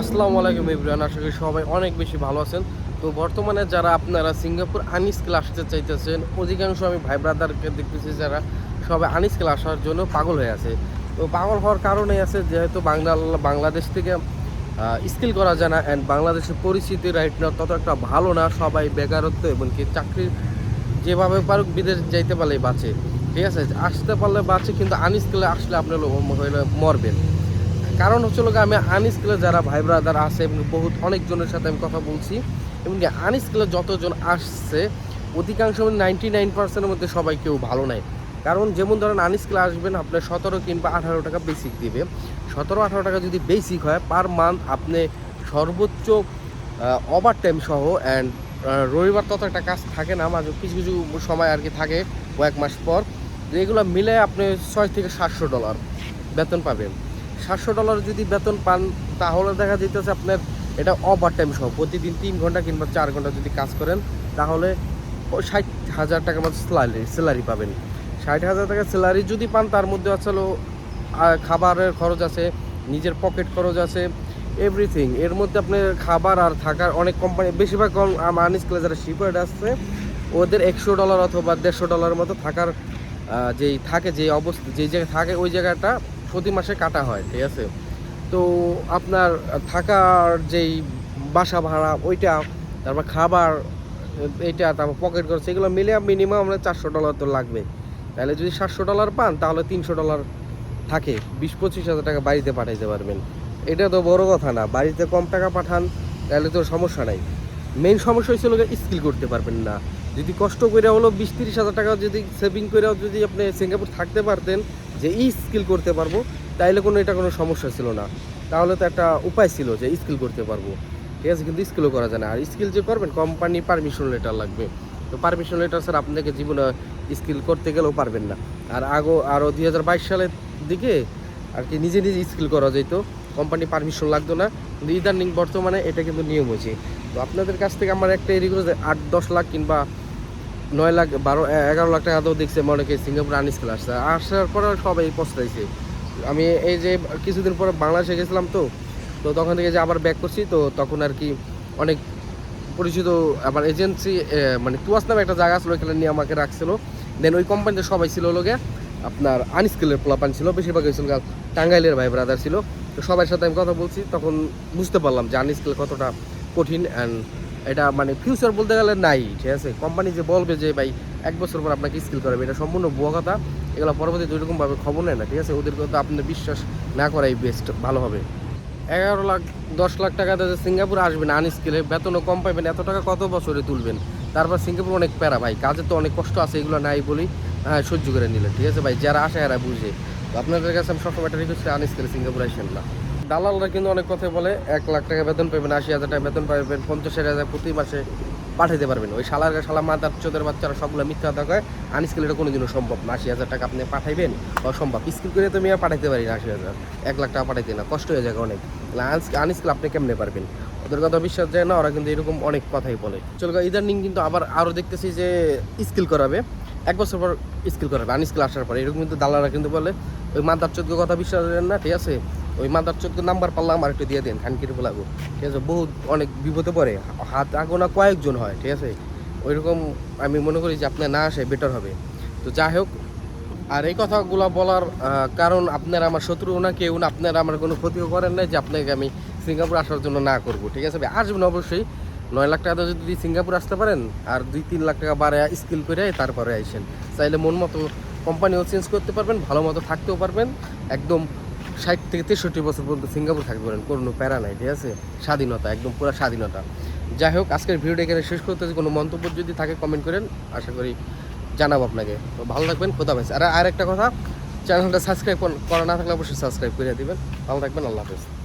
আসসালামু আলাইকুম ইব্রাহিম আশা করি সবাই অনেক বেশি ভালো আছেন। তো বর্তমানে যারা আপনারা সিঙ্গাপুর আনিস্কেল আসতে চাইতেছেন, অধিকাংশ আমি ভাই ব্রাদারকে দেখতেছি যারা সবাই আনিস্কেল আসার জন্য পাগল হয়ে আছে। তো পাগল হওয়ার কারণেই আছে যেহেতু বাংলা, বাংলাদেশ থেকে স্কিল করা যায় না অ্যান্ড বাংলাদেশের পরিস্থিতি রাইট না তত একটা ভালো না, সবাই বেকারত্ব এবং কি চাকরির যেভাবে পারুক বিদেশ যাইতে পারলেই বাঁচে। ঠিক আছে, আসতে পারলে বাঁচে, কিন্তু আনস্কিলে আসলে আপনি লো- হইলে মরবেন। কারণ হচ্ছে লোক আমি আনস্কিলে যারা ভাই ব্রাদার আছে এবং বহুত অনেকজনের সাথে আমি কথা বলছি, এবং আনস্কিলে যতজন আসছে, অধিকাংশ নাইনটি নাইন পার্সেন্টের মধ্যে সবাই কেউ ভালো নাই। কারণ যেমন ধরেন আনস্কিলে আসবেন, আপনার সতেরো কিংবা আঠারো টাকা বেসিক দিবে। সতেরো, আঠারো টাকা যদি বেসিক হয় পার মান্থ আপনি সর্বোচ্চ ওভার টাইম সহ অ্যান্ড রবিবার তত একটা কাজ থাকে না, মাঝে কিছু কিছু সময় আর কি থাকে কয়েক মাস পর। যেগুলো মিলে আপনি ছয় থেকে সাতশো ডলার বেতন পাবেন। সাতশো ডলার যদি বেতন পান, তাহলে দেখা যেতেছে আপনার এটা ওভার টাইম সহ। প্রতিদিন তিন ঘণ্টা কিংবা চার ঘণ্টা যদি কাজ করেন, তাহলে ষাট হাজার টাকার মতো স্যালারি স্যালারি পাবেন। ষাট হাজার টাকা স্যালারি যদি পান, তার মধ্যে আসলে খাবারের খরচ আছে, নিজের পকেট খরচ আছে এভরিথিং এর মধ্যে আপনার খাবার আর থাকার অনেক কোম্পানি বেশিরভাগ আনস্কুলে যারা শিপার্ড আসছে ওদের একশো ডলার অথবা দেড়শো ডলারের মতো থাকার যেই থাকে যে অবস্থা, যেই জায়গায় থাকে, ওই জায়গাটা প্রতি মাসে কাটা হয়, ঠিক আছে? তো আপনার থাকার যেই বাসা ভাড়া ওইটা, তারপর খাবার, এইটা, তারপর পকেট খরচ, এগুলো মিলে মিনিমাম আপনার চারশো ডলার তো লাগবে। তাহলে যদি সাতশো ডলার পান, তাহলে তিনশো ডলার থাকে। বিশ, পঁচিশ হাজার টাকা বাড়িতে পাঠাইতে পারবেন। এটা তো বড় কথা না, বাড়িতে কম টাকা পাঠান, তাহলে তো সমস্যা নাই। মেইন সমস্যা হয়েছিল স্কিল করতে পারবেন না। যদি কষ্ট করে হলো বিশ, তিরিশ হাজার টাকা যদি সেভিং করেও যদি আপনি সিঙ্গাপুর থাকতে পারতেন যে ই স্কিল করতে পারব, তাইলে কোনো এটা কোনো সমস্যা ছিল না। তাহলে তো একটা উপায় ছিল যে স্কিল করতে পারব। ঠিক আছে, কিন্তু স্কিলও করা যায় না। আর স্কিল যে করবেন, কোম্পানি পারমিশন লেটার লাগবে। তো পারমিশন লেটার স্যার আপনাকে জীবনে স্কিল করতে গেলেও পারবেন না। আর আগো আরও দুই হাজার বাইশ সালের দিকে আর কি নিজে নিজে স্কিল করা যেত কোম্পানি পারমিশন লাগতো না। কিন্তু ইদানিং বর্তমানে এটা কিন্তু নিয়ম হয়েছে। তো আপনাদের কাছ থেকে আমার একটা রিকোয়েস্ট আট, দশ লাখ কিংবা নয় লাখ বারো এগারো লাখ টাকা তো দেখছে মনে অনেকে সিঙ্গাপুর আনস্কিল আসছে আসার পরে সবাই পস্তাইছে আমি এই যে কিছুদিন পরে বাংলাদেশে গেছিলাম তো তো তখন থেকে যে আবার ব্যাক করছি, তো তখন আর কি অনেক পরিচিত আমার এজেন্সি মানে তুয়াস নামে একটা জায়গা ছিল এখানে নিয়ে আমাকে রাখছিল। দেন ওই কোম্পানিতে সবাই ছিল লোকে আপনার আনস্কিলের পোলাপান ছিল, বেশিরভাগ হয়েছিল টাঙ্গাইলের ভাই ব্রাদার ছিল। তো সবার সাথে আমি কথা বলছি, তখন বুঝতে পারলাম যে আনস্কিল কতটা কঠিন অ্যান্ড এটা মানে ফিউচার বলতে গেলে নাই, ঠিক আছে? কোম্পানি যে বলবে যে, ভাই, এক বছর পর আপনাকে স্কিল করাবে। এটা সম্পূর্ণ ভুয়া কথা। এগুলো পরবর্তী দুইরকমভাবে খবর নেয় না, ঠিক আছে? ওদের কথা আপনার বিশ্বাস না করাই বেস্ট ভালো হবে। এগারো লাখ, দশ লাখ টাকা দিয়ে সিঙ্গাপুর আসবেন আনস্কিলে বেতনও কম পাইবেন এত টাকা কত বছরে তুলবেন? তারপর সিঙ্গাপুর অনেক প্যারা, ভাই। কাজে তো অনেক কষ্ট আছে, এগুলো নাই বলি হ্যাঁ সহ্য করে নিলেন ঠিক আছে? ভাই, যারা আসে এরা বুঝে। আপনাদের কাছে আমি সবসময় একটা রিকোয়েস্ট আনস্কিলে সিঙ্গাপুর আসেন না। দালালরা কিন্তু অনেক কথা বলে, এক লাখ টাকা বেতন পাবেন আশি হাজার টাকা বেতন পাবেন পঞ্চাশ হাজার প্রতি মাসে পাঠাইতে পারবেন। ওই শালার শালা মাদার চোদের বাচ্চারা সবগুলো মিথ্যা কথা কয়, আনস্কিল এটা কোনোদিনও সম্ভব না। আশি হাজার টাকা আপনি পাঠাইবেন, অসম্ভব। স্কিল করে তো মেয়ে পাঠাইতে পারি না আশি হাজার, এক লাখ টাকা পাঠাইতে না, কষ্ট হয়ে যায় অনেক। আনস্কিল আপনি কেমনে পারবেন? ওদের কথা বিশ্বাস যায় না, ওরা কিন্তু এরকম অনেক কথাই বলে। চলো ইদানিং কিন্তু আবার আরও দেখতেছি যে স্কিল করাবে, এক বছর পর স্কিল করাবে, আনস্কিল আসার পরে। এরকম কিন্তু দালালরা কিন্তু বলে, ওই মাদার চোদ্দ কথা বিশ্বাস না, ঠিক আছে? ওই মাদার চোদ্দ নাম্বার পারলাম আর একটু দিয়ে দেন, খানকির বলাগো ঠিক আছে? বহুত অনেক বিপদে পড়ে। হাত আগোনা কয়েকজন হয়, ঠিক আছে? ওইরকম আমি মনে করি যে আপনার না আসে বেটার হবে। তো যাই হোক, আর এই কথাগুলো বলার কারণ আপনারা আমার শত্রু না কেউ না, আপনারা আমার কোনো ক্ষতিও করেন না যে আপনাকে আমি সিঙ্গাপুর আসার জন্য না করব, ঠিক আছে? ভাই, আসবেন অবশ্যই। নয় লাখ টাকা যদি সিঙ্গাপুর আসতে পারেন, আর দুই তিন লাখ টাকা বাড়ে স্কিল করে তারপরে আইসেন। চাইলে মন মতো কোম্পানিও চেঞ্জ করতে পারবেন, ভালো মতো থাকতেও পারবেন। একদম ষাট থেকে তেষট্টি বছর পর্যন্ত সিঙ্গাপুর থাকতে পারেন, কোনো প্যারা নাই, ঠিক আছে? স্বাধীনতা, একদম পুরো স্বাধীনতা। যাই হোক, আজকের ভিডিওটা এখানে শেষ করতে কোনো মন্তব্য যদি থাকে কমেন্ট করেন। আশা করি জানাব আপনাকে। তো ভালো থাকবেন হাফেজ। আর আরেকটা কথা চ্যানেলটা সাবস্ক্রাইব করা না থাকলে অবশ্যই সাবস্ক্রাইব করে দেবেন। ভালো থাকবেন, আল্লাহ হাফেজ।